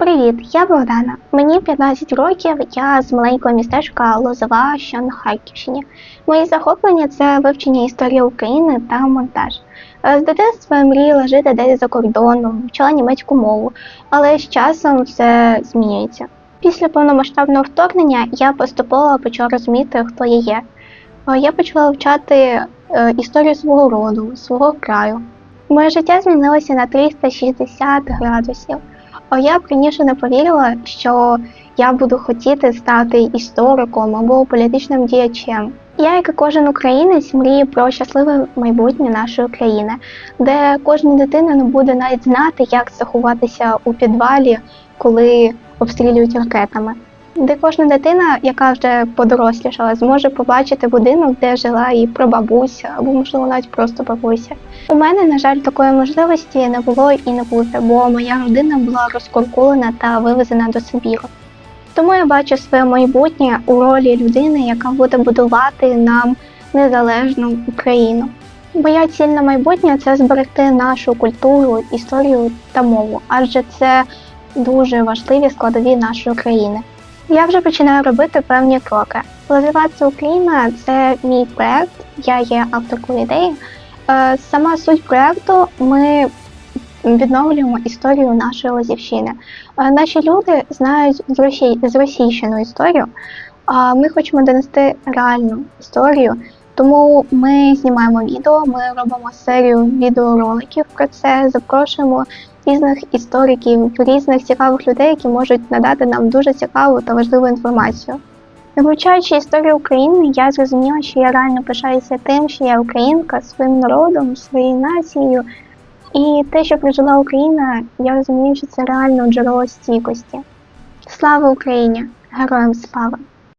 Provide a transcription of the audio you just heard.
Привіт, я Богдана. Мені 15 років, я з маленького містечка Лозова, що на Харківщині. Мої захоплення це вивчення історії України та монтаж. Е, З дитинства я мріяла жити десь за кордоном, вчила німецьку мову, але з часом все змінюється. Після повномасштабного вторгнення я поступово почала розуміти, хто я є. Е, Я почала вивчати е, історію свого роду, свого краю. Моє життя змінилося на 360 градусів. А я б раніше не повірила, що я буду хотіти стати істориком або політичним діячем. Я, як і кожен українець, мрію про щасливе майбутнє нашої країни, де кожна дитина не буде навіть знати, як заховатися у підвалі, коли обстрілюють ракетами. Де кожна дитина, яка вже подорослішала, зможе побачити будинок, де жила її прабабуся, або можливо навіть просто бабуся. У мене, на жаль, такої можливості не було і не буде, бо моя родина була розкуркулена та вивезена до Сибіру. Тому я бачу своє майбутнє у ролі людини, яка буде будувати нам незалежну Україну. Моя ціль на майбутнє це зберегти нашу культуру, історію та мову, адже це дуже важливі складові нашої країни. Я вже починаю робити певні кроки. Лазиватися Україна це мій проект, я є авторкою ідеї. Е, Сама суть проекту ми відновлюємо історію нашої Лазівщини. Е, Наші люди знають зросійщену історію, а ми хочемо донести реальну історію. Тому ми знімаємо відео, ми робимо серію відеороликів про це, запрошуємо різних істориків, різних цікавих людей, які можуть надати нам дуже цікаву та важливу інформацію. Вивчаючи історію України, я зрозуміла, що я реально пишаюся тим, що я українка своїм народом, своєю нацією. І те, що прожила Україна, я розумію, що це реально джерело стійкості. Слава Україні! Героям слава!